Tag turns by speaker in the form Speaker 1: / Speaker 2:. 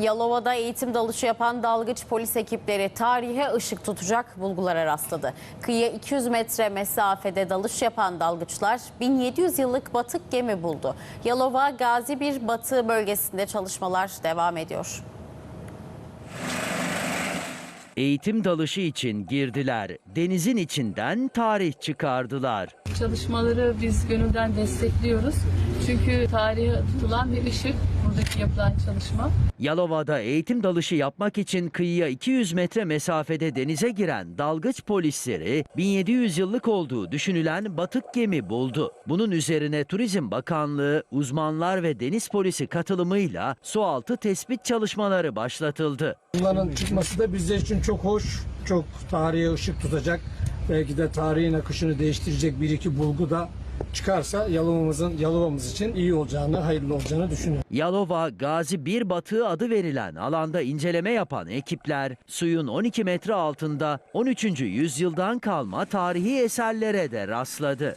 Speaker 1: Yalova'da eğitim dalışı yapan dalgıç polis ekipleri tarihe ışık tutacak bulgulara rastladı. Kıyıya 200 metre mesafede dalış yapan dalgıçlar 1700 yıllık batık gemi buldu. Yalova Gazi bir batı bölgesinde çalışmalar devam ediyor.
Speaker 2: Eğitim dalışı için girdiler. Denizin içinden tarih çıkardılar.
Speaker 3: Çalışmaları biz gönülden destekliyoruz. Çünkü tarihe tutulan bir ışık buradaki yapılan çalışma.
Speaker 2: Yalova'da eğitim dalışı yapmak için kıyıya 200 metre mesafede denize giren dalgıç polisleri 1700 yıllık olduğu düşünülen batık gemi buldu. Bunun üzerine Turizm Bakanlığı, uzmanlar ve deniz polisi katılımıyla sualtı tespit çalışmaları başlatıldı.
Speaker 4: Bunların çıkması da bizler için çok hoş, çok tarihe ışık tutacak. Belki de tarihin akışını değiştirecek bir iki bulgu da çıkarsa Yalova'mızın Yalova'mız için iyi olacağını, hayırlı olacağını düşünüyorum.
Speaker 2: Yalova Gazi 1 Batığı adı verilen alanda inceleme yapan ekipler suyun 12 metre altında 13. yüzyıldan kalma tarihi eserlere de rastladı.